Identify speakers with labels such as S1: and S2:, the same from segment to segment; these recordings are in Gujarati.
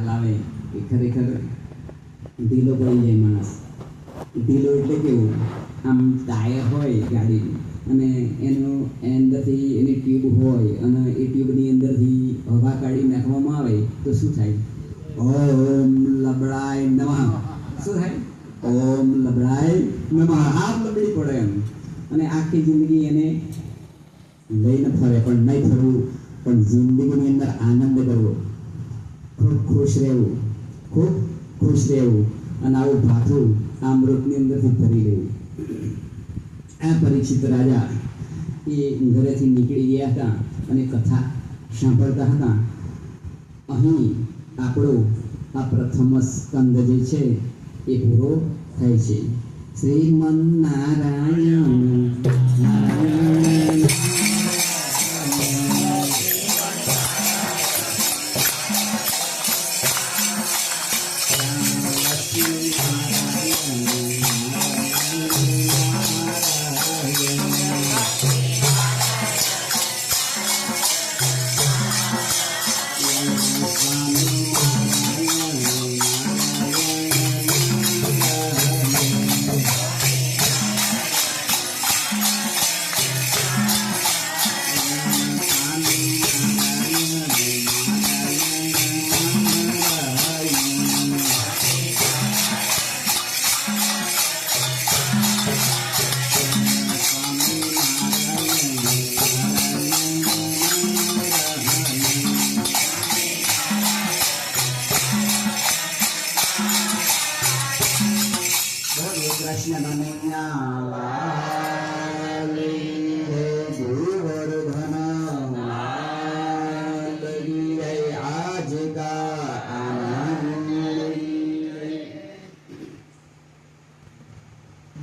S1: હલાવે એ ખરેખર ઢીલો પડી જાય માણસ. ઢીલો એટલે કેવું? આમ ટાયર હોય ગાડીની, અને એનું અંદરથી એની ટ્યુબ હોય, અને એ ટ્યુબની અંદરથી હવા કાઢી નાખવામાં આવે, તો શું થાય? ઓમ લબડાય નમઃ. શું થાય? ઓમ લબડાય નમઃ. હાથ લબડી પડે એમ. અને આખી જિંદગી એને લઈને ફરે, પણ નહીં ફરવું, પણ જિંદગીની અંદર આનંદ કરવો. ખૂબ ખુશ રહેવું, ખૂબ ખુશ રહેવું અને આવું ભાથું આ મૃતની અંદરથી ભરી લેવું. આ પરીક્ષિત રાજા એ ઘરેથી નીકળી ગયા હતા અને કથા સાંભળતા હતા. અહીં આપણો આ પ્રથમ સ્કંદ જે છે એ પૂરો થાય છે. શ્રીમન નારાયણ નારાયણ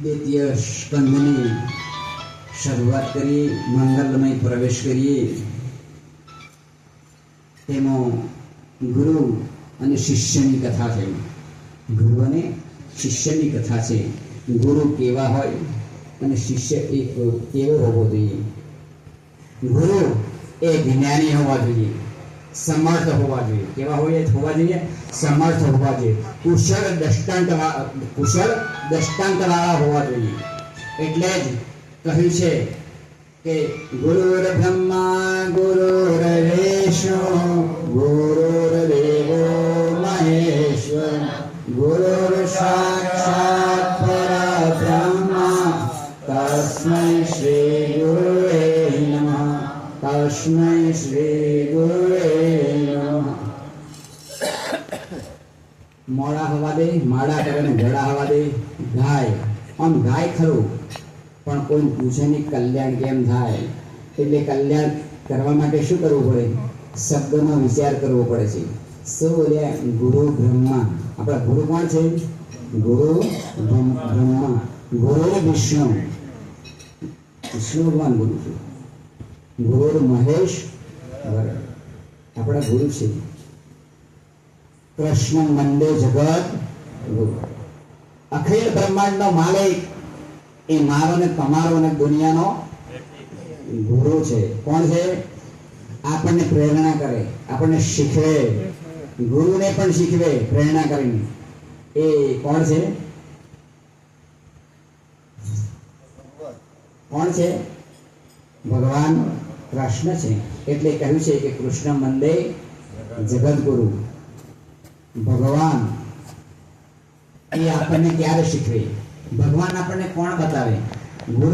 S1: દ્વિતીય સ્કંદની શરૂઆત કરી, મંગલમય પ્રવેશ કરીએ. તેમાં ગુરુ અને શિષ્યની કથા છે. ગુરુ અને શિષ્યની કથા છે. ગુરુ કેવા હોય અને શિષ્ય એ કેવો હોવો જોઈએ? ગુરુ એ જ્ઞાની હોવા જોઈએ, સમર્થ હોવા જોઈએ. કેવા હોય હોવા જોઈએ? સમર્થ હોવા જોઈએ. કુશળ દષ્ટાંત કુશળ દષ્ટાંત વાળા હોવા જોઈએ. એટલે જ કહ્યું છે કે ગુરુર બ્રહ્મા ગુરુર વિષ્ણુ તસ્મૈ श्रीगुरुवे नमः। तस्मै श्रीगुरुवे નમઃ મોડા હવા દે માડા કરે ને ઘડા હવા દે ગાય આમ ગાય ખરું પણ કોઈ પૂછે નહીં કલ્યાણ કેમ થાય એટલે કલ્યાણ કરવા માટે શું કરવું પડે? શબ્દનો વિચાર કરવો પડે છે. શું બોલ્યા ગુરુ બ્રહ્મા. આપણા ગુરુ કોણ છે? ગુરુ બ્રહ્મા. ગુરુ વિષ્ણુ. વિષ્ણુ ભગવાન ગુરુ છે મહેશ. આપણા ગુરુ છે. કૃષ્ણ મંદે જગત અખિલ બ્રહ્માંડનો માલિક એ મારો ને તમારો ને દુનિયાનો ગુરુ છે. કોણ છે? આપણને પ્રેરણા કરે. આપણને શીખવે. ગુરુને પણ શીખવે પ્રેરણા કરીને. એ કોણ છે? કોણ છે? ભગવાન કૃષ્ણ છે. એટલે કહ્યું છે કે કૃષ્ણ મંદે જગદગુરુ. ભગવાન, એ આપણને ક્યારે શીખવે? ભગવાન આપણને કોણ બતાવે? ગુરુ